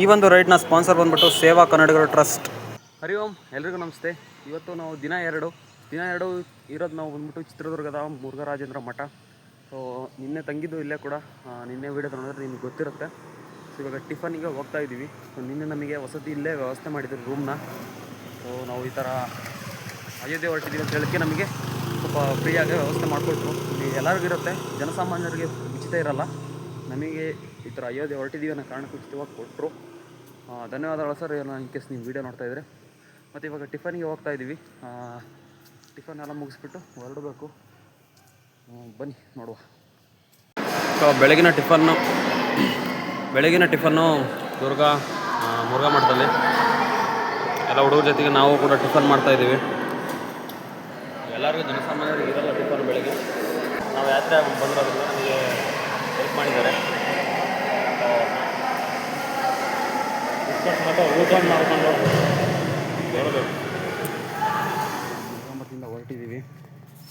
ಈ ಒಂದು ರೈಡ್ನ ಸ್ಪಾನ್ಸರ್ ಬಂದ್ಬಿಟ್ಟು ಸೇವಾ ಕನ್ನಡಿಗರ ಟ್ರಸ್ಟ್. ಹರಿ ಓಂ, ಎಲ್ರಿಗೂ ನಮಸ್ತೆ. ಇವತ್ತು ನಾವು ದಿನ ಎರಡು. ದಿನ ಎರಡು ಇರೋದು ನಾವು ಬಂದ್ಬಿಟ್ಟು ಚಿತ್ರದುರ್ಗದ ಮುರುಘರಾಜೇಂದ್ರ ಮಠ. ಸೊ ನಿನ್ನೆ ತಂಗಿದ್ದು ಇಲ್ಲೇ ಕೂಡ ನಿನ್ನೆ ವೀಡಿಯೋ ನೋಡಿದ್ರೆ ನಿಮ್ಗೆ ಗೊತ್ತಿರುತ್ತೆ. ಸೊ ಇವಾಗ ಟಿಫನಿಗೆ ಹೋಗ್ತಾ ಇದ್ದೀವಿ. ಸೊ ನಿನ್ನೆ ನಮಗೆ ವಸತಿ ಇಲ್ಲೇ ವ್ಯವಸ್ಥೆ ಮಾಡಿದ್ರು ರೂಮ್ನ ಸೊ ನಾವು ಈ ಥರ ಅಯೋಧ್ಯೆ ಹೊರಟಿದ್ದೀವಿ ಅಂತ ಹೇಳಕ್ಕೆ ನಮಗೆ ಸ್ವಲ್ಪ ಫ್ರೀಯಾಗಿ ವ್ಯವಸ್ಥೆ ಮಾಡಿಕೊಟ್ರು. ಇಲ್ಲಿ ಎಲ್ಲರಿಗೂ ಇರುತ್ತೆ. ಜನಸಾಮಾನ್ಯರಿಗೆ ಉಚಿತ ಇರಲ್ಲ. ನಮಗೆ ಈ ಥರ ಅಯೋಧ್ಯೆ ಹೊರಟಿದ್ದೀವಿ ಅನ್ನೋ ಕಾರಣಕ್ಕೂ ಉಚಿತವಾಗಿ ಕೊಟ್ಟರು. ಧನ್ಯವಾದಗಳು ಸರ್ ಇನ್ ಕೇಸ್ ನೀವು ವೀಡಿಯೋ ನೋಡ್ತಾ ಇದ್ರೆ. ಮತ್ತು ಇವಾಗ ಟಿಫನ್ಗೆ ಹೋಗ್ತಾ ಇದ್ದೀವಿ. ಟಿಫನ್ ಎಲ್ಲ ಮುಗಿಸ್ಬಿಟ್ಟು ಹೊರಡಬೇಕು. ಬನ್ನಿ, ನೋಡುವ. ಸೊ, ಬೆಳಗಿನ ಟಿಫನ್ನು ಬೆಳಗಿನ ಟಿಫನ್ನು ದುರ್ಗಾ ಮುರುಘಾ ಮಠದಲ್ಲಿ. ಎಲ್ಲ ಹುಡುಗರ ಜೊತೆಗೆ ನಾವು ಕೂಡ ಟಿಫನ್ ಮಾಡ್ತಾ ಇದ್ದೀವಿ. ಎಲ್ಲರಿಗೂ ಜನಸಾಮಾನ್ಯರಿಗೆ ಇರಲ್ಲ ಟಿಫನ್ ಬೆಳಗ್ಗೆ. ನಾವು ಯಾತ್ರೆ ಬಂದಿರೋದ್ರಿಂದ ನಮಗೆ ಹೆಲ್ಪ್ ಮಾಡಿದ್ದಾರೆ.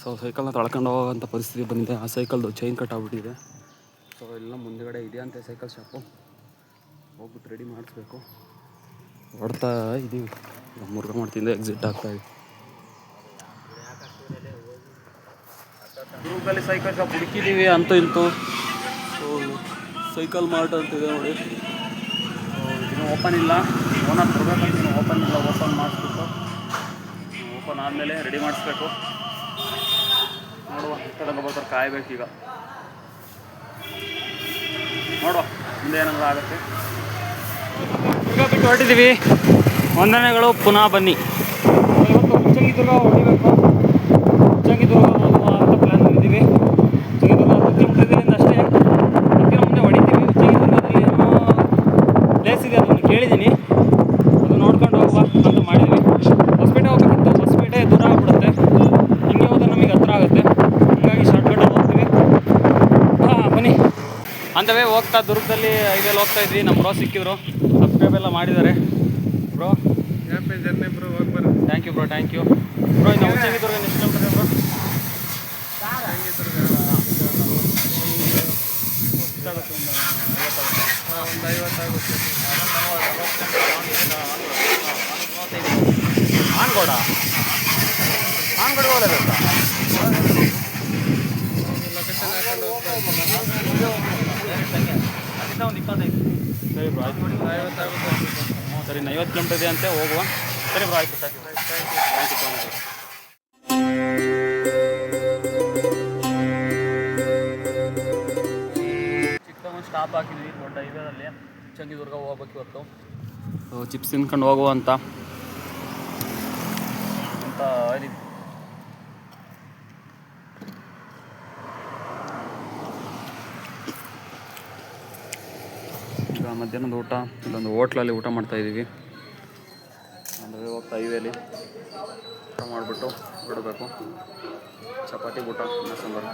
ಸೊ ಸೈಕಲ್ನ ತಳ್ಕೊಂಡು ಹೋಗೋಂಥ ಪರಿಸ್ಥಿತಿ ಬಂದಿದೆ. ಆ ಸೈಕಲ್ದು ಚೈನ್ ಕಟ್ ಆಗ್ಬಿಟ್ಟಿದೆ. ಸೊ ಎಲ್ಲ ಮುಂದೆಗಡೆ ಇದೆ ಅಂತ ಸೈಕಲ್ ಶಾಪು ಹೋಗ್ಬಿಟ್ಟು ರೆಡಿ ಮಾಡಿಸ್ಬೇಕು. ಹೊಡ್ತಾ ಇದ್ದೀವಿ ಮುರ್ಗ ಮಾಡ್ತಿದ್ದೆ ಎಕ್ಸಿಟ್ ಆಗ್ತಾ ಇದೆ. ಗ್ರೂಪಲ್ಲಿ ಸೈಕಲ್ ಶಾಪ್ ಹುಡುಕಿದ್ದೀವಿ ಅಂತೂ ಇಂತು. ಸೊ ಸೈಕಲ್ ಮಾರ್ಟ್ ಅಂತ ಇದೆ ನೋಡಿ. ಇನ್ನೂ ಓಪನ್ ಇಲ್ಲ. ಓನರ್ ಬರಬೇಕಂತ ಇನ್ನೂ ಓಪನ್ ಇಲ್ಲ ಓಪನ್ ಮಾಡಿಸ್ಬೇಕು ಓಪನ್ ಆದಮೇಲೆ ರೆಡಿ ಮಾಡಿಸ್ಬೇಕು. ನೋಡುವ ಕಡೆ ಬರ್ತಾರೆ ಕಾಯಬೇಕೀಗ ನೋಡುವ ಮುಂದೆ ಏನಾದರೂ ಆಗುತ್ತೆ. ಈಗ ಬಿಟ್ಟು ಹೊರಟಿದ್ದೀವಿ. ವಂದನೆಗಳು ಪುನಃ ಬನ್ನಿ. ಇವತ್ತು ಹುಚ್ಚಂಗಿದ್ರು ಹೊಡಿಬೇಕು. ಹುಚ್ಚಂಗಿದ್ರು ಹೋಗುವ ಅಂತ ಪ್ಲ್ಯಾನ್ ಮಾಡಿದ್ದೀವಿ ಉಚ್ಚಂಗಿದುರ್ಗ ಹತ್ತು ಕಿಲೋಮೀಟರ್ ಇದರಿಂದ ಅಷ್ಟೇ ಅದಕ್ಕೆ ಮುಂದೆ ಹೊಡಿತೀವಿ ಉಚ್ಚಂಗಿದುರ್ಗದಲ್ಲಿ ಏನೋ ಪ್ಲೇಸ್ ಇದೆ ಅದನ್ನು ಕೇಳಿದ್ದೀನಿ ಅದು ನೋಡ್ಕೊಂಡು ಹೋಗುವ ಅಂತ ಮಾಡಿದ್ವಿ ಹೊಸಪೇಟೆ ಹೋಗ್ಬೇಕಿತ್ತು ಹೊಸಪೇಟೆ ದೂರ ಆಗ್ಬಿಡುತ್ತೆ ಹಿಂಗೆ ಹೋದ್ರೆ ನಮಗೆ ಹತ್ರ ಆಗುತ್ತೆ ಹೀಗಾಗಿ ಶಾರ್ಟ್ಕಟಲ್ಲಿ ಹೋಗ್ತೀವಿ ಹಾಂ ಬನ್ನಿ ಅಂತವೇ ಹೋಗ್ತಾ ದುರ್ಗದಲ್ಲಿ ಐದಲ್ಲಿ ಹೋಗ್ತಾ ಇದ್ವಿ. ನಮ್ಮ ಬ್ರೋ ಸಿಕ್ಕಿದ್ರು. ಸಬ್ಸ್ಕ್ರೈಬ್ ಎಲ್ಲ ಮಾಡಿದ್ದಾರೆ. Bro thank you bro thank you bro ಇನ್ನು ಉಚ್ಚಂಗಿದುರ್ಗ ಎಷ್ಟು ಕಿಲೋಮೀಟರ್ ಬ್ರೋ ಒಂದು ಐವತ್ತಾಗುತ್ತೆ ಆನ್ಗೋಡ? ಆನ್ಗೋಡ ಹೋಗಲೇಬೇಕಾ ಲೊಕೇಶನ್ ಹಾಕೊಂಡು ಅಲ್ಲಿಂದ ಒಂದು ಇಪ್ಪತ್ತೈದು. ಸರಿ ಬ್ರೋ ಆಯ್ತು. ಹ್ಞೂ ಸರಿ ಇನ್ನು ಐವತ್ತು ಕಿಲೋಮೀಟರ್ ಇದೆ ಅಂತೆ ಹೋಗುವ. ಸರಿ ಬ್ರೋ ಆಯಿತು you thank you so much ಚಿಕ್ಕದೊಂದು stop ಹಾಕಿದ್ವಿ ದೊಡ್ಡ ಇದರಲ್ಲಿ. ಚಂದಿದುರ್ಗ ಹೋಗ್ಬೇಕು ಇವತ್ತು. ಚಿಪ್ಸ್ ತಿನ್ಕೊಂಡು ಹೋಗುವ ಅಂತ. ಅಂತ ಈಗ ಮಧ್ಯಾಹ್ನದ ಊಟ ಇಲ್ಲೊಂದು ಹೋಟ್ಲಲ್ಲಿ ಊಟ ಮಾಡ್ತಾ ಇದ್ದೀವಿ. ಅಂದರೆ ಹೋಗ್ತಾ ಹೈವೇಲಿ ಊಟ ಮಾಡಿಬಿಟ್ಟು ಬಿಡಬೇಕು ಚಪಾತಿ, ಊಟ, ಅನ್ನ ಸಾಂಬಾರು.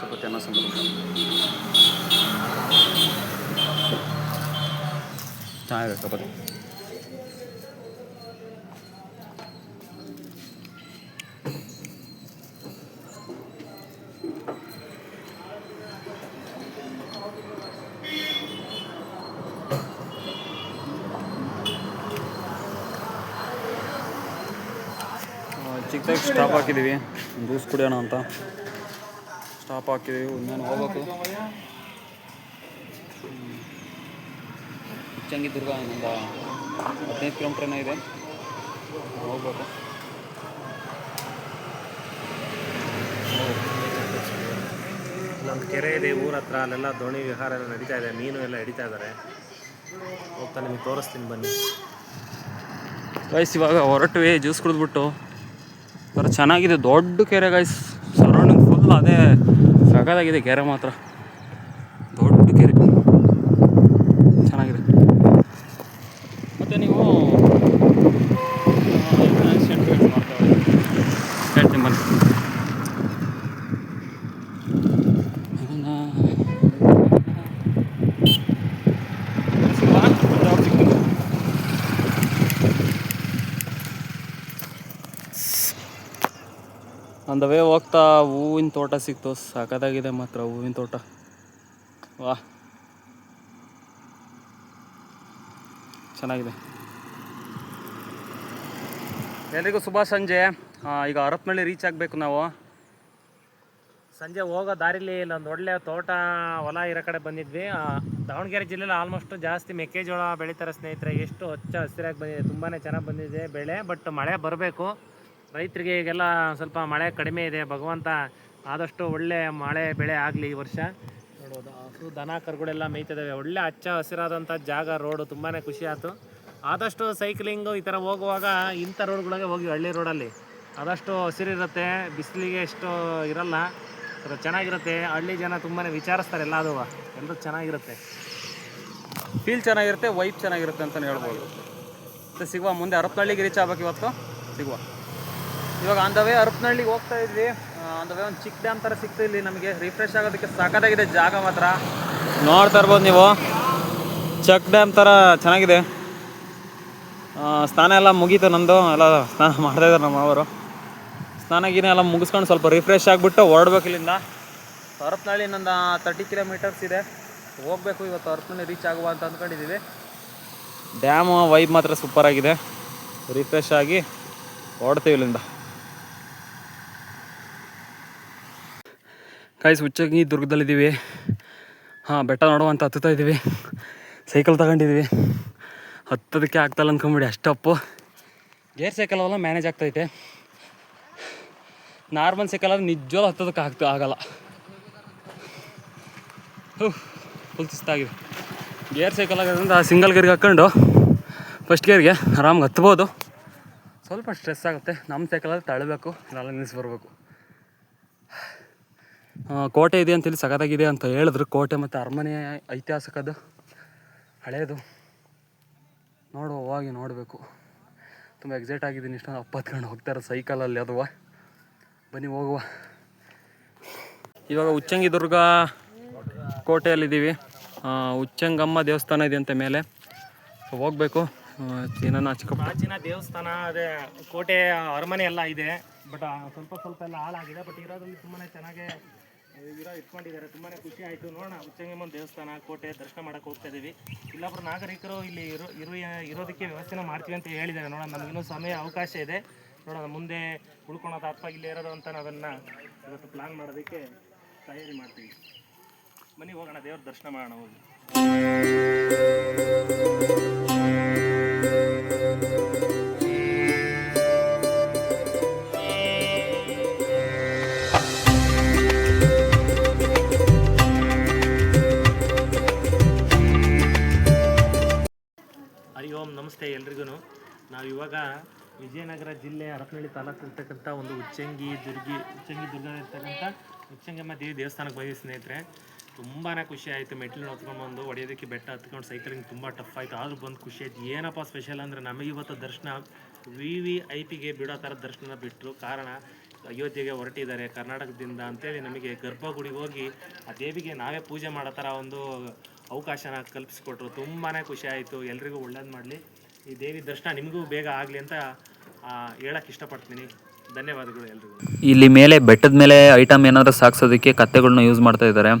ಚಪಾತಿ, ಅನ್ನ ಸಾಂಬಾರು. ಚೆನ್ನಾಗಿದೆ ಚಪಾತಿ ಚಿಕ್ಕದಾಗಿ ಸ್ಟಾಪ್ ಹಾಕಿದ್ದೀವಿ. ಜ್ಯೂಸ್ ಕುಡಿಯೋಣ ಅಂತ. ಸ್ಟಾಪ್ ಹಾಕಿದ್ದೀವಿ. ಇನ್ನೇನು ಹೋಗ್ಬೇಕು. ಚಂಗಿದುರ್ಗ ಇನ್ನೊಂದು ಹದಿನೈದು ಕಿಲೋಮೀಟ್ರ್ ಇದೆ. ಹೋಗ್ಬೇಕು. ಇಲ್ಲೊಂದು ಕೆರೆ ಇದೆ ಊರ ಹತ್ರ. ಅಲ್ಲೆಲ್ಲ ದೋಣಿ ವಿಹಾರ ಎಲ್ಲ ನಡೀತಾ ಇದೆ. ಮೀನು ಎಲ್ಲ ಹಿಡಿತಾ ಇದ್ದಾರೆ ಹೋಗ್ತಾ ನಿಮಗೆ ತೋರಿಸ್ತೀನಿ ಬನ್ನಿ. ವಯಸ್ಸು ಇವಾಗ ಹೊರಟ್ವಿ. ಜ್ಯೂಸ್ ಕುಡಿದ್ಬಿಟ್ಟು. ಚೆನ್ನಾಗಿದೆ ದೊಡ್ಡ ಕೆರೆ ಗೈಸ್ ಸರೌಂಡಿಂಗ್ ಫುಲ್ ಅದೇ ಸಖತ್ತಾಗಿದೆ ಕೆರೆ ಮಾತ್ರ ದೊಡ್ಡ ಕೆರೆ ಚೆನ್ನಾಗಿದೆ ಮತ್ತು ನೀವು ಆಕ್ಸಿಡೆಂಟ್ ಫೇಸ್ ಮಾಡ್ತಾರೆ ಹೇಳ್ತೀನಿ ಬನ್ನಿ ಇದನ್ನ ಸಿಗ್ಲಾ? ಯಾವಾಗ ಸಿಗ್ತೀನಿ? ಆನ್ ದ ವೇ ಹೋಗ್ತಾ ಹೂವಿನ ತೋಟ ಸಿಕ್ತು. ಸಖತ್ತಾಗಿದೆ ಮಾತ್ರ ಹೂವಿನ ತೋಟ. ವಾ ಚೆನ್ನಾಗಿದೆ. ಎಲ್ರಿಗೂ ಶುಭ ಸಂಜೆ. ಈಗ ಅರತ್ಮಳ್ಳಿ ರೀಚ್ ಆಗಬೇಕು ನಾವು. ಸಂಜೆ ಹೋಗೋ ದಾರಿಲಿ ಇಲ್ಲೊಂದು ಒಳ್ಳೆಯ ತೋಟ, ಹೊಲ ಇರೋ ಕಡೆ ಬಂದಿದ್ವಿ. ದಾವಣಗೆರೆ ಜಿಲ್ಲೆಯಲ್ಲಿ ಆಲ್ಮೋಸ್ಟ್ ಜಾಸ್ತಿ ಮೆಕ್ಕೆಜೋಳ ಬೆಳೀತಾರೆ ಸ್ನೇಹಿತರೆ. ಎಷ್ಟು ಹಚ್ಚ ಹಸಿರಾಗಿ ಬಂದಿದೆ. ತುಂಬಾ ಚೆನ್ನಾಗಿ ಬಂದಿದೆ ಬೆಳೆ ಬಟ್ ಮಳೆ ಬರಬೇಕು. ರೈತರಿಗೆ ಈಗೆಲ್ಲ ಸ್ವಲ್ಪ ಮಳೆ ಕಡಿಮೆ ಇದೆ. ಭಗವಂತ ಆದಷ್ಟು ಒಳ್ಳೆ ಮಳೆ ಬೆಳೆ ಆಗಲಿ ಈ ವರ್ಷ. ನೋಡೋದು ಹಸು ದನ ಕರುಗಳೆಲ್ಲ ಮೇಯ್ತಿದ್ದಾವೆ ಒಳ್ಳೆ ಹಚ್ಚ ಹಸಿರಾದಂಥ ಜಾಗ ರೋಡು ತುಂಬಾ ಖುಷಿ ಆಯಿತು. ಆದಷ್ಟು ಸೈಕ್ಲಿಂಗು ಈ ಥರ ಹೋಗುವಾಗ ಇಂಥ ರೋಡ್ಗಳಿಗೆ ಹೋಗಿ ಹಳ್ಳಿ ರೋಡಲ್ಲಿ ಆದಷ್ಟು ಹಸಿರಿರುತ್ತೆ, ಬಿಸಿಲಿಗೆ ಎಷ್ಟು ಇರಲ್ಲ ಅದು ಚೆನ್ನಾಗಿರುತ್ತೆ. ಹಳ್ಳಿ ಜನ ತುಂಬಾ ವಿಚಾರಿಸ್ತಾರೆ ಎಲ್ಲ ಅದು ಎಲ್ಲರೂ ಚೆನ್ನಾಗಿರುತ್ತೆ. ಫೀಲ್ ಚೆನ್ನಾಗಿರುತ್ತೆ ವೈಫ್ ಚೆನ್ನಾಗಿರುತ್ತೆ ಅಂತಲೇ ಹೇಳ್ಬೋದು. ಸಿಗುವ ಮುಂದೆ ಹರಪನಹಳ್ಳಿಗೆ ರೀಚ್ ಆಗ್ಬೇಕು ಇವತ್ತು ಸಿಗುವ. ಇವಾಗ ಆನ್ ದ ವೇ ಹರಪನಹಳ್ಳಿಗೆ ಹೋಗ್ತಾ ಇದ್ವಿ. ಆನ್ ದ ವೇ ಒಂದು ಚಿಕ್ಕ ಡ್ಯಾಮ್ ಥರ ಸಿಕ್ತು ಇಲ್ಲಿ ನಮಗೆ. ರಿಫ್ರೆಶ್ ಆಗೋದಕ್ಕೆ ಸಾಕಾಗಿದೆ ಜಾಗ ಮಾತ್ರ. ನೋಡ್ತಾ ಇರ್ಬೋದು ನೀವು. ಚಕ್ ಡ್ಯಾಮ್ ಥರ ಚೆನ್ನಾಗಿದೆ. ಸ್ನಾನ ಎಲ್ಲ ಮುಗೀತು ನಂದು ಎಲ್ಲ ಸ್ನಾನ ಮಾಡ್ತಾ ಇದ್ದಾರೆ ನಮ್ಮ ಅವರು ಸ್ನಾನ ಗೀನ ಎಲ್ಲ ಮುಗಿಸ್ಕೊಂಡು ಸ್ವಲ್ಪ ರಿಫ್ರೆಶ್ ಆಗಿಬಿಟ್ಟು ಹೊರಡ್ಬೇಕು ಇಲ್ಲಿಂದ. ಹರಪನಹಳ್ಳಿ ಇನ್ನೊಂದು ತರ್ಟಿ ಕಿಲೋಮೀಟರ್ಸ್ ಇದೆ. ಹೋಗಬೇಕು ಇವತ್ತು ಹರಪನಹಳ್ಳಿ ರೀಚ್ ಆಗುವ ಅಂತ ಅಂದ್ಕೊಂಡಿದ್ದೀವಿ. ಡ್ಯಾಮು ವೈಬ್ ಮಾತ್ರ ಸೂಪರ್ ಆಗಿದೆ. ರಿಫ್ರೆಶ್ ಆಗಿ ಹೊರಡ್ತೀವಿ ಇಲ್ಲಿಂದ. ಕಾಯ್ಸ್ ಹುಚ್ಚಾಗಿ ದುರ್ಗದಲ್ಲಿದ್ದೀವಿ. ಹಾಂ, ಬೆಟ್ಟ ನೋಡುವಂತ ಹತ್ತುತ್ತಾ ಇದ್ದೀವಿ. ಸೈಕಲ್ ತಗೊಂಡಿದ್ದೀವಿ. ಹತ್ತೋದಕ್ಕೆ ಆಗ್ತಲ್ಲ ಅಂದ್ಕೊಂಬಿಡಿ ಅಷ್ಟಪ್ಪು ಗೇರ್ ಸೈಕಲ್ ಅವೆಲ್ಲ ಮ್ಯಾನೇಜ್ ಆಗ್ತೈತೆ. ನಾರ್ಮಲ್ ಸೈಕಲ್ ಆದ್ರೆ ನಿಜವಾಗ್ಲೂ ಹತ್ತೋದಕ್ಕೆ ಆಗ್ತಾ ಆಗಲ್ಲ. ಫುಲ್ ಸುಸ್ತಾಗಿದೆ. ಗೇರ್ ಸೈಕಲ್ ಆಗೋದ್ರಿಂದ ಸಿಂಗಲ್ ಗೇರ್ಗೆ ಹಾಕ್ಕೊಂಡು ಫಸ್ಟ್ ಗೇರ್ಗೆ ಆರಾಮಾಗಿ ಹತ್ಬೋದು. ಸ್ವಲ್ಪ ಸ್ಟ್ರೆಸ್ ಆಗುತ್ತೆ. ನಮ್ಮ ಸೈಕಲಲ್ಲಿ ತಳಬೇಕು ನಾಳೆ ನಿಲ್ಲಿಸಿ ಬರಬೇಕು ಕೋಟೆ ಇದೆ ಅಂತೇಳಿ ಸಖತ್ತಾಗಿದೆ ಅಂತ ಹೇಳಿದ್ರು. ಕೋಟೆ ಮತ್ತು ಅರಮನೆ ಐತಿಹಾಸಿಕದ್ದು ಹಳೇದು. ನೋಡು, ಹೋಗಿ ನೋಡಬೇಕು. ತುಂಬ ಎಕ್ಸೈಟ್ ಆಗಿದ್ದೀನಿ. ಇಷ್ಟೊಂದು ಅಪ್ಪತ್ಕೊಂಡು ಹೋಗ್ತಾರೆ ಸೈಕಲಲ್ಲಿ ಅದುವ? ಬನ್ನಿ, ಹೋಗುವ. ಇವಾಗ ಉಚ್ಚಂಗಿ ದುರ್ಗ ಕೋಟೆಯಲ್ಲಿದ್ದೀವಿ ಉಚ್ಚಂಗಮ್ಮ ದೇವಸ್ಥಾನ ಇದೆ ಅಂತ ಮೇಲೆ. ಹೋಗಬೇಕು. ಏನಾನ ಚಿಕ್ಕ ಪ್ರಾಚೀನ ದೇವಸ್ಥಾನ, ಅದೇ ಕೋಟೆ ಅರಮನೆ ಎಲ್ಲ ಇದೆ. ಬಟ್ ಸ್ವಲ್ಪ ಸ್ವಲ್ಪ ಎಲ್ಲ ಹಾಳಾಗಿದೆ. ಬಟ್ ಇರೋದ್ರಲ್ಲಿ ತುಂಬಾ ಚೆನ್ನಾಗೆ ಇರೋ ಇಟ್ಕೊಂಡಿದ್ದಾರೆ. ತುಂಬಾ ಖುಷಿ ಆಯ್ತು. ನೋಡೋಣ ಉಚ್ಚಂಗಮ್ಮನ ದೇವಸ್ಥಾನ, ಕೋಟೆ, ದರ್ಶನ ಮಾಡಕ್ಕೆ ಹೋಗ್ತಾ ಇದೀವಿ. ಇಲ್ಲೊಬ್ರು ನಾಗರಿಕರು ಇಲ್ಲಿ ಇರೋ ಇರೋ, ಇರೋದಕ್ಕೆ ವ್ಯವಸ್ಥೆನ ಮಾಡ್ತೀವಿ ಅಂತ ಹೇಳಿದ್ದಾರೆ. ನೋಡೋಣ ನಮಗಿನ್ನೂ ಸಮಯ, ಅವಕಾಶ ಇದೆ. ನೋಡೋಣ, ಮುಂದೆ ಉಳ್ಕೊಳೋದು ಅಥವಾ ಇಲ್ಲಿ ಇರೋದು ಅಂತ ಅದನ್ನ ಇವತ್ತು ಪ್ಲಾನ್ ಮಾಡೋದಕ್ಕೆ ತಯಾರಿ ಮಾಡ್ತೀವಿ. ಮನೆಗೆ ಹೋಗೋಣ. ದೇವ್ರ ದರ್ಶನ ಮಾಡೋಣ, ಹೋಗಿ. ವಿಜಯನಗರ ಜಿಲ್ಲೆ ಹರಪನಹಳ್ಳಿ ತಾಲೂಕು ಇರ್ತಕ್ಕಂಥ ಒಂದು ಉಚ್ಚಂಗಿ ದುರ್ಗಿ, ಉಚ್ಚಂಗಿ ದುರ್ಗ ಇರ್ತಕ್ಕಂಥ ಉಚ್ಚಂಗಮ್ಮ ದೇವಿ ದೇವಸ್ಥಾನಕ್ಕೆ ಬಂದಿದ್ದೆ ಸ್ನೇಹಿತರೆ. ತುಂಬಾ ಖುಷಿ ಆಯಿತು ಮೆಟ್ಲನ್ನ ಹೊತ್ಕೊಂಡು ಬಂದು ಹೊಡೆಯೋದಕ್ಕೆ ಬೆಟ್ಟ ಹತ್ಕೊಂಡು ಸೈಕಲಿಂಗ್ ತುಂಬ ಟಫ್ ಆಯಿತು. ಆದರೂ ಬಂದು ಖುಷಿ ಆಯಿತು. ಏನಪ್ಪ ಸ್ಪೆಷಲ್ ಅಂದರೆ ನಮಗೆ ಇವತ್ತು ದರ್ಶನ ವಿ ವಿ ಐ ಪಿಗೆ ಬಿಡೋ ಥರ ದರ್ಶನ ಬಿಟ್ಟರು ಕಾರಣ ಅಯೋಧ್ಯೆಗೆ ಹೊರಟಿದ್ದಾರೆ ಕರ್ನಾಟಕದಿಂದ ಅಂತೇಳಿ ನಮಗೆ ಗರ್ಭಗುಡಿಗೆ ಹೋಗಿ ಆ ದೇವಿಗೆ ನಾವೇ ಪೂಜೆ ಮಾಡೋ ಥರ ಒಂದು ಅವಕಾಶನ ಕಲ್ಪಿಸ್ಕೊಟ್ರು. ತುಂಬಾ ಖುಷಿ ಆಯಿತು. ಎಲ್ರಿಗೂ ಒಳ್ಳೇದು ಮಾಡಲಿ. ಈ ದೇವಿ ದರ್ಶನ ನಿಮಗೂ ಬೇಗ ಆಗಲಿ ಅಂತ ಹೇಳಕ್ಕೆ ಇಷ್ಟಪಡ್ತೀನಿ. ಧನ್ಯವಾದಗಳು ಎಲ್ರಿಗೂ. ಇಲ್ಲಿ ಮೇಲೆ ಬೆಟ್ಟದ ಮೇಲೆ ಐಟಮ್ ಏನಾದರೂ ಸಾಕ್ಸೋದಕ್ಕೆ ಕತ್ತೆಗಳನ್ನ ಯೂಸ್ ಮಾಡ್ತಾ ಇದ್ದಾರೆ.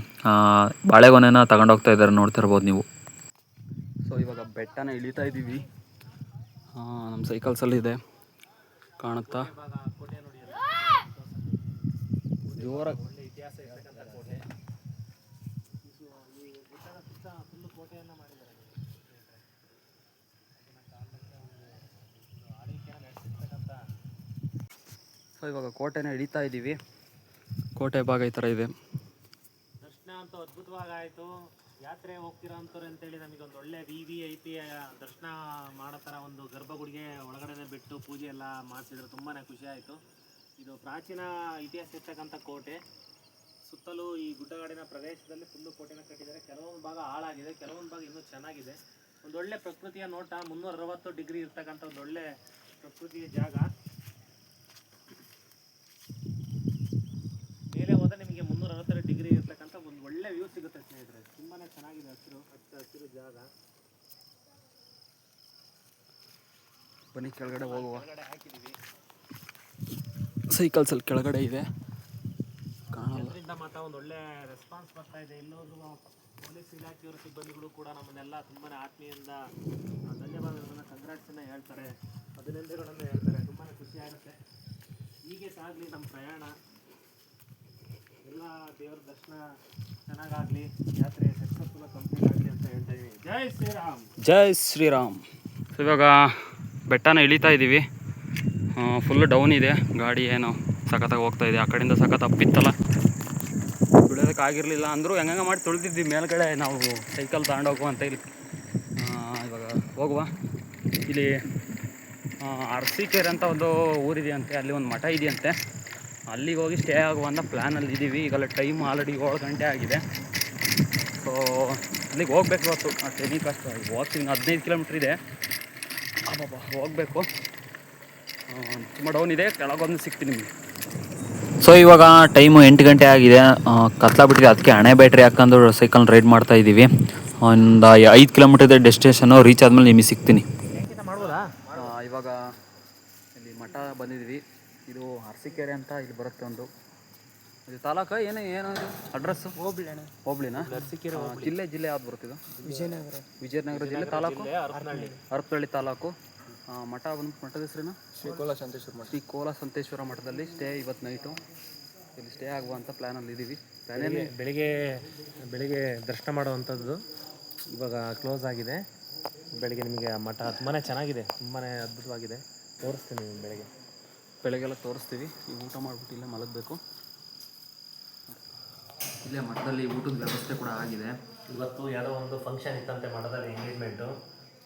ಬಾಳೆಗೊನೆನ ತಗೊಂಡೋಗ್ತಾ ಇದ್ದಾರೆ ನೋಡ್ತಿರ್ಬೋದು ನೀವು. ಸೊ ಇವಾಗ ಬೆಟ್ಟನ ಇಳಿತಾ ಇದ್ದೀವಿ. ನಮ್ಮ ಸೈಕಲ್ಸಲ್ಲಿ ಇದೆ. ಕಾಣುತ್ತಾ? ಜೋರಾಗಿ ಒಳ್ಳೆ ಇತಿಹಾಸ ಇರ್ತಕ್ಕಂಥ ಕೋಟೆ ಈ ಬೆಟ್ಟದ ಸುತ್ತ ಫುಲ್ಲು ಕೋಟೆಯನ್ನು ಮಾಡಿದ್ದಾರೆ ಆಳ್ವಿಕೆಯನ್ನು ನಡೆಸಿರ್ತಕ್ಕಂಥ ಸೊ ಇವಾಗ ಕೋಟೆನ ಇಳಿತಾ ಇದ್ದೀವಿ ಕೋಟೆ ಭಾಗ ಈ ಥರ ಇದೆ. ದರ್ಶನ ಅಂತ ಅದ್ಭುತವಾಗಿ ಆಯಿತು. ಯಾತ್ರೆ ಹೋಗ್ತೀರಾ ಅಂತವ್ರು ಅಂತೇಳಿ ನಮಗೆ ಒಂದು ಒಳ್ಳೆ ವಿ ವಿ ಐ ಪಿ ದರ್ಶನ ಮಾಡೋ ಥರ ಒಂದು ಗರ್ಭಗುಡಿಗೆ ಒಳಗಡೆನೆ ಬಿಟ್ಟು ಪೂಜೆ ಎಲ್ಲ ಮಾಡಿಸಿದ್ರು ತುಂಬಾ ಖುಷಿ ಆಯಿತು. ಇದು ಪ್ರಾಚೀನ ಇತಿಹಾಸ ಇರ್ತಕ್ಕಂಥ ಕೋಟೆ. ಸುತ್ತಲೂ ಈ ಗುಡ್ಡಗಾಡಿನ ಪ್ರದೇಶದಲ್ಲಿ ಫುಲ್ಲು ಕೋಟೆನ ಕಟ್ಟಿದ್ದಾರೆ. ಕೆಲವೊಂದು ಭಾಗ ಹಾಳಾಗಿದೆ ಕೆಲವೊಂದು ಭಾಗ ಇನ್ನೂ ಚೆನ್ನಾಗಿದೆ. ಒಂದೊಳ್ಳೆ ಒಳ್ಳೆ ಪ್ರಕೃತಿಯ ನೋಟ ಮುನ್ನೂರ ಅರವತ್ತು ಡಿಗ್ರಿ ಇರ್ತಕ್ಕಂಥ ಒಂದೊಳ್ಳೆ ಒಳ್ಳೆ ಪ್ರಕೃತಿಯ ಜಾಗ ಮೇಲೆ ಹೋದ್ರೆ ನಿಮಗೆ ಮುನ್ನೂರ ಅರವತ್ತೆರಡು ಡಿಗ್ರಿ ಇರ್ತಕ್ಕಂಥ ಒಂದು ಒಳ್ಳೆ ವ್ಯೂ ಸಿಗುತ್ತೆ ಸ್ನೇಹಿತರೆ. ತುಂಬಾ ಚೆನ್ನಾಗಿದೆ ಹಸಿರು. ಹಚ್ಚ ಹಸಿರು ಜಾಗ. ಬನ್ನಿ ಕೆಳಗಡೆ ಹೋಗುವ. ಸೈಕಲ್ಸಲ್ಲಿ ಕೆಳಗಡೆ ಇದೆ. ಕಾಣಲ್ಲ. ಮಾತ್ರ ಒಂದು ಒಳ್ಳೆ ರೆಸ್ಪಾನ್ಸ್ ಬರ್ತಾ ಇದೆ. ಎಲ್ಲೋದ್ರು ಪೊಲೀಸ್ ಇಲಾಖೆಯವರ ಸಿಬ್ಬಂದಿಗಳು ಕೂಡ ನಮ್ಮನ್ನೆಲ್ಲ ತುಂಬಾ ಆತ್ಮೀಯದಿಂದ ಧನ್ಯವಾದಗಳನ್ನು ಧನ್ಯವಾದ ಥಾಟ್ಸನ್ನು ಹೇಳ್ತಾರೆ. ಅಭಿನಂದನೆಗಳನ್ನು ಹೇಳ್ತಾರೆ. ತುಂಬಾ ಖುಷಿ ಆಗುತ್ತೆ. ಹೀಗೆ ಸಾಗಲಿ ನಮ್ಮ ಪ್ರಯಾಣ. ಎಲ್ಲ ದೇವರ ದರ್ಶನ. ಚೆನ್ನಾಗಾಗಲಿ ಯಾತ್ರೆ ಸಕ್ಸಸ್ಫುಲ್ ಕಂಪ್ಲೀಟ್ ಆಗಲಿ ಅಂತ ಹೇಳ್ತಾ ಜೈ ಶ್ರೀರಾಮ್. ಜೈ ಶ್ರೀರಾಮ್. ಸೊ ಇವಾಗ ಬೆಟ್ಟನ ಇಳಿತಾ ಇದ್ದೀವಿ ಫುಲ್ಲು ಡೌನ್ ಇದೆ. ಗಾಡಿ ಏನು ಸಖತ್ತಾಗಿ ಹೋಗ್ತಾ ಇದೆ. ಆ ಕಡೆಯಿಂದ ಸಖತ್ ಅಪ್ಪಿತ್ತಲ್ಲ ಬಿಡೋದಕ್ಕಾಗಿರಲಿಲ್ಲ ಅಂದರೂ ಹೆಂಗ ಮಾಡಿ ತುಳಿದಿದ್ವಿ. ಮೇಲ್ಗಡೆ ನಾವು ಸೈಕಲ್ ತಗೊಂಡೋಗುವ ಅಂತ ಇಲ್ಲಿ. ಆ, ಇವಾಗ ಹೋಗುವ. ಇಲ್ಲಿ ಆ, ಅರಸೀಕೆರೆ ಅಂತ ಒಂದು ಊರಿದೆಯಂತೆ. ಅಲ್ಲಿ ಒಂದು ಮಠ ಇದೆಯಂತೆ. ಅಲ್ಲಿಗೆ ಹೋಗಿ ಸ್ಟೇ ಆಗುವ ಅಂತ ಪ್ಲ್ಯಾನಲ್ಲಿ ಇದ್ದೀವಿ ಈಗಲ್ಲ ಟೈಮ್ ಆಲ್ರೆಡಿ ಏಳು ಗಂಟೆ ಆಗಿದೆ. ಸೊ ಅಲ್ಲಿಗೆ ಹೋಗ್ಬೇಕು ಇವತ್ತು. ಟೆನಿ ಕಷ್ಟ ಹೋಗ್ತೀನಿ ಹದಿನೈದು ಕಿಲೋಮೀಟ್ರ್ ಇದೆ. ಅಬ್ಬಬ್ಬಾ ಹೋಗಬೇಕು. ತುಂಬ ಡೌನ್ ಇದೆ. ಕೆಳಗೊಂದು ಸಿಗ್ತೀನಿ ನಿಮಗೆ. ಸೊ ಇವಾಗ ಟೈಮು ಎಂಟು ಗಂಟೆ ಆಗಿದೆ. ಕತ್ಲಾಗ್ಬಿಟ್ಟಿದೆ ಅದಕ್ಕೆ ಹಣೆ ಬ್ಯಾಟ್ರಿ ಹಾಕೊಂಡು ಸೈಕಲ್ ರೈಡ್ ಮಾಡ್ತಾ ಇದ್ದೀವಿ ಒಂದು ಐದು ಕಿಲೋಮೀಟರ್ ಇದೆ ಡೆಸ್ಟಿನೇಷನು ರೀಚ್ ಆದಮೇಲೆ ನಿಮಗೆ ಸಿಗ್ತೀನಿ. ಮಾಡ್ಬೋದಾ? ಇವಾಗ ಇಲ್ಲಿ ಮಠ ಬಂದಿದ್ದೀವಿ ಇದು ಅರಸಿಕೆರೆ ಅಂತ ಇಲ್ಲಿ ಬರುತ್ತೆ ಒಂದು. ಇದು ತಾಲೂಕ ಏನು ಏನು ಅಡ್ರೆಸ್ಸು ಹೋಬಳಿ ಅಣ್ಣ ಹೋಬ್ಳಿನಾ? ಅರಸೀಕೆರೆ ಜಿಲ್ಲೆ ಜಿಲ್ಲೆ ಯಾವ್ದು ಬರುತ್ತಿದ್ದು ವಿಜಯನಗರ. ವಿಜಯನಗರ ಜಿಲ್ಲೆ ತಾಲೂಕು? ಹರಪನಹಳ್ಳಿ ತಾಲೂಕು. ಮಠ ಬಂದು ಮಠದ ಶ್ರೀ ಶ್ರೀಕೋಲ ಸಂತೇಶ್ವರ ಮಠ. ಶ್ರೀ ಕೋಲ ಸಂತೇಶ್ವರ ಮಠದಲ್ಲಿ ಸ್ಟೇ ಇವತ್ತು ನೈಟು ಇಲ್ಲಿ ಸ್ಟೇ ಆಗುವಂಥ ಪ್ಲ್ಯಾನಲ್ಲಿ ಇದ್ದೀವಿ ಪ್ಲ್ಯಾನಲ್ಲಿ ಬೆಳಿಗ್ಗೆ ಬೆಳಿಗ್ಗೆ ದರ್ಶನ ಮಾಡುವಂಥದ್ದು ಇವಾಗ ಕ್ಲೋಸ್ ಆಗಿದೆ. ಬೆಳಿಗ್ಗೆ ನಿಮಗೆ ಆ ಮಠ ತುಂಬಾ ಚೆನ್ನಾಗಿದೆ ತುಂಬಾ ಅದ್ಭುತವಾಗಿದೆ. ತೋರಿಸ್ತೀನಿ ನಿಮ್ಗೆ ಬೆಳಿಗ್ಗೆ. ಬೆಳಗ್ಗೆಲ್ಲ ತೋರಿಸ್ತೀವಿ. ಈಗ ಊಟ ಮಾಡಿಬಿಟ್ಟು ಇಲ್ಲೇ ಮಲಗಬೇಕು. ಇಲ್ಲೇ ಮಠದಲ್ಲಿ ಊಟದ ವ್ಯವಸ್ಥೆ ಕೂಡ ಆಗಿದೆ. ಇವತ್ತು ಯಾವುದೋ ಒಂದು ಫಂಕ್ಷನ್ ಇತ್ತಂತೆ ಮಠದಲ್ಲಿ ಎಂಗೇಜ್ಮೆಂಟು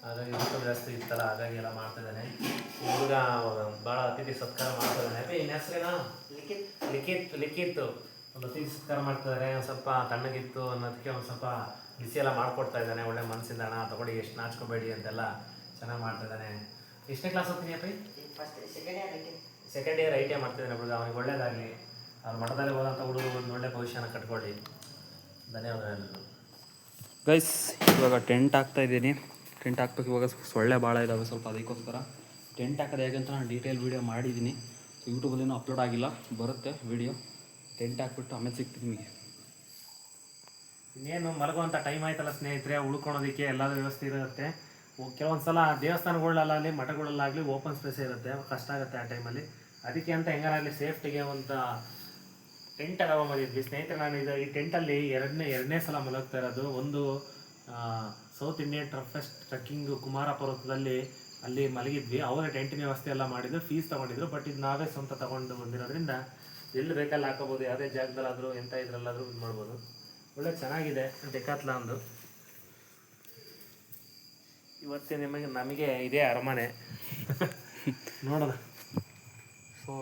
ಹಾಗಾಗಿ ಊಟದ ವ್ಯವಸ್ಥೆ ಇತ್ತಲ್ಲ ಹಾಗಾಗಿ ಎಲ್ಲ ಮಾಡ್ತಿದ್ದಾನೆ ಇದ್ದಾನೆ. ಹುಡುಗ ಭಾಳ ಅತಿಥಿ ಸತ್ಕಾರ ಮಾಡ್ತಿದ್ದಾನೆ ಅಪ್ಪಿ ಇನ್ನು ಹೆಸರೇನಾ? ಲಿಖಿತ್. ಲಿಖಿತ್ ಲಿಖಿತ್. ಒಂದು ಅತಿಥಿ ಸತ್ಕಾರ ಮಾಡ್ತಿದ್ದಾರೆ ಒಂದು ಸ್ವಲ್ಪ ತಣ್ಣಗಿತ್ತು ಅನ್ನೋದಕ್ಕೆ ಒಂದು ಸ್ವಲ್ಪ ಬಿಸಿ ಎಲ್ಲ ಮಾಡ್ಕೊಡ್ತಾ ಇದ್ದಾನೆ. ಒಳ್ಳೆ ಮನಸ್ಸಿಂದ ಹಣ ತಗೊಳ್ಳಿ ಎಷ್ಟು ನಾಚ್ಕೋಬೇಡಿ ಅಂತೆಲ್ಲ ಚೆನ್ನಾಗಿ ಮಾಡ್ತಿದ್ದಾನೆ ಎಷ್ಟನೇ ಕ್ಲಾಸ್ ಹೋಗ್ತೀನಿ ಅಪ್ಪಿ second year I T I ಮಾಡ್ತಿದ್ದಾನೆ ಹುಡುಗ ಅವನಿಗೆ ಒಳ್ಳೇದಾಗಲಿ. ಅವ್ರ ಮಠದಲ್ಲಿ ಹೋದಂಥ ಹುಡುಗರು ಒಂದು ಒಳ್ಳೆ ಭವಿಷ್ಯನ ಕಟ್ಕೊಳ್ಳಿ ಧನ್ಯವಾದಗಳು ಗೈಸ್ ಇವಾಗ ಟೆಂಟ್ ಹಾಕ್ತಾ ಇದ್ದೀನಿ. ಟೆಂಟ್ ಹಾಕ್ಬೇಕು ಇವಾಗ ಸೊಳ್ಳೆ ಭಾಳ ಇದ್ದಾವೆ ಸ್ವಲ್ಪ ಅದಕ್ಕೋಸ್ಕರ. ಟೆಂಟ್ ಹಾಕೋದು ಹೇಗೆ ಅಂತ ನಾನು ಡೀಟೇಲ್ ವೀಡಿಯೋ ಮಾಡಿದ್ದೀನಿ. ಯೂಟ್ಯೂಬಲ್ಲಿನೂ ಅಪ್ಲೋಡ್ ಆಗಿಲ್ಲ ಬರುತ್ತೆ ವೀಡಿಯೋ ಟೆಂಟ್ ಹಾಕ್ಬಿಟ್ಟು ಆಮೇಲೆ ಸಿಗ್ತೀನಿ ನಿಮಗೆ. ಇನ್ನೇನು ಮಲಗುವಂಥ ಟೈಮ್ ಆಯ್ತಲ್ಲ ಸ್ನೇಹಿತರೆ ಉಳ್ಕೊಳೋದಕ್ಕೆ ಎಲ್ಲದೂ ವ್ಯವಸ್ಥೆ ಇರುತ್ತೆ. ಕೆಲವೊಂದು ಸಲ ದೇವಸ್ಥಾನಗಳಲ್ಲಾಗಲಿ ಮಠಗಳಲ್ಲಾಗಲಿ ಓಪನ್ ಸ್ಪೇಸ್ ಇರುತ್ತೆ. ಕಷ್ಟ ಆಗುತ್ತೆ ಆ ಟೈಮಲ್ಲಿ ಅದಕ್ಕೆ ಅಂತ ಹೆಂಗಾರಾಗಲಿ ಸೇಫ್ಟಿಗೆ ಒಂದು ಟೆಂಟ್ ತಗೊಂಬಂದಿದ್ವಿ ಸ್ನೇಹಿತರೆ, ನಾನು ಇದು ಈ ಟೆಂಟಲ್ಲಿ ಎರಡನೇ ಎರಡನೇ ಸಲ ಮಲಗ್ತಾ ಇರೋದು. ಒಂದು ಸೌತ್ ಇಂಡಿಯನ್ ಟ್ರಫೆಸ್ಟ್ ಟ್ರಕ್ಕಿಂಗ್ ಕುಮಾರ ಪರ್ವತದಲ್ಲಿ ಅಲ್ಲಿ ಮಲಗಿದ್ವಿ. ಅವರೇ ಟೆಂಟಿನ ವ್ಯವಸ್ಥೆ ಎಲ್ಲ ಮಾಡಿದ್ರು ಫೀಸ್ ತಗೊಂಡಿದ್ರು ಬಟ್ ಇದು ನಾವೇ ಸ್ವಂತ ತಗೊಂಡು ಬಂದಿರೋದ್ರಿಂದ ಎಲ್ಲಿ ಬೇಕಲ್ಲಿ ಹಾಕೋಬೋದು ಯಾವುದೇ ಜಾಗದಲ್ಲಾದರೂ ಎಂಥ ಇದ್ರಲ್ಲಾದರೂ ಇದು ಮಾಡ್ಬೋದು. ಒಳ್ಳೆ ಚೆನ್ನಾಗಿದೆ ಡೆಕಾತ್ಲ ಒಂದು. ಇವತ್ತೇ ನಿಮಗೆ, ನಮಗೆ ಇದೇ ಅರಮನೆ. ನೋಡೋಣ. ಸೊ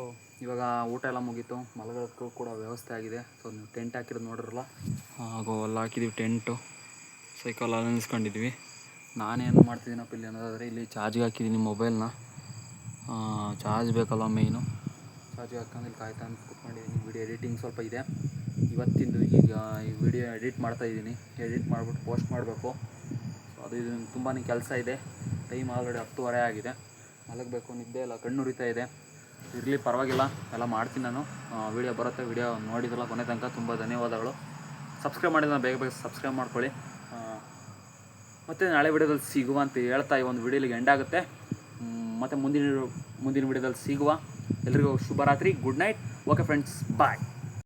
ಇವಾಗ ಊಟ ಎಲ್ಲ ಮುಗೀತು. ಮಲಗೋಕ್ಕೂ ಕೂಡ ವ್ಯವಸ್ಥೆ ಆಗಿದೆ. ಸೊ ನೀವು ಟೆಂಟ್ ಹಾಕಿರೋದು ನೋಡಿರಲ್ಲ? ಹಾಗೂ ಅಲ್ಲಿ ಹಾಕಿದ್ದೀವಿ ಟೆಂಟು ಸೈಕಲ್ ಅಲ್ಲಿ ನಿಲ್ಸ್ಕೊಂಡಿದ್ವಿ. ನಾನೇನು ಮಾಡ್ತಿದ್ದೀನಪ್ಪ ಇಲ್ಲಿ ಅನ್ನೋದಾದರೆ ಇಲ್ಲಿ ಚಾರ್ಜ್ಗೆ ಹಾಕಿದ್ದೀನಿ ಮೊಬೈಲ್ನ ಚಾರ್ಜ್ ಬೇಕಲ್ಲ ಮೇಯ್ನು ಚಾರ್ಜ್ಗೆ ಹಾಕೊಂಡು ಇಲ್ಲಿ ಕಾಯ್ತಾ ಅಂತ ಕೂತ್ಕೊಂಡಿದ್ದೀನಿ ವಿಡಿಯೋ ಎಡಿಟಿಂಗ್ ಸ್ವಲ್ಪ ಇದೆ. ಇವತ್ತಿಂದು ಈಗ ಈ ವಿಡಿಯೋ ಎಡಿಟ್ ಮಾಡ್ತಾ ಇದ್ದೀನಿ ಎಡಿಟ್ ಮಾಡಿಬಿಟ್ಟು ಪೋಸ್ಟ್ ಮಾಡಬೇಕು. ಸೊ ಅದು ಇದು ತುಂಬಾ ಕೆಲಸ ಇದೆ. ಟೈಮ್ ಆಲ್ರೆಡಿ ಹತ್ತುವರೆ ಆಗಿದೆ. ಮಲಗಬೇಕು, ನಿದ್ದೆ ಎಲ್ಲ ಕಣ್ಣು ಉರಿತಾ ಇದೆ. ಇರಲಿ, ಪರವಾಗಿಲ್ಲ. ಎಲ್ಲ ಮಾಡ್ತೀನಿ ನಾನು. ವಿಡಿಯೋ ಬರುತ್ತೆ ವಿಡಿಯೋ ನೋಡಿದ್ರಲ್ಲ ಕೊನೆ ತನಕ. ತುಂಬ ಧನ್ಯವಾದಗಳು. ಸಬ್ಸ್ಕ್ರೈಬ್ ಮಾಡಿದ್ರೆ ಬೇಗ ಬೇಗ ಸಬ್ಸ್ಕ್ರೈಬ್ ಮಾಡ್ಕೊಳ್ಳಿ. ಮತ್ತು ನಾಳೆ ವಿಡಿಯೋದಲ್ಲಿ ಸಿಗುವ ಅಂತ ಹೇಳ್ತಾ ಈ ಒಂದು ವಿಡಿಯೋಲಿಗೆ ಎಂಡ್ ಆಗುತ್ತೆ. ಮತ್ತೆ ಮುಂದಿನ ಮುಂದಿನ ವಿಡಿಯೋದಲ್ಲಿ ಸಿಗುವ. ಎಲ್ರಿಗೂ ಶುಭರಾತ್ರಿ. Good night okay friends bye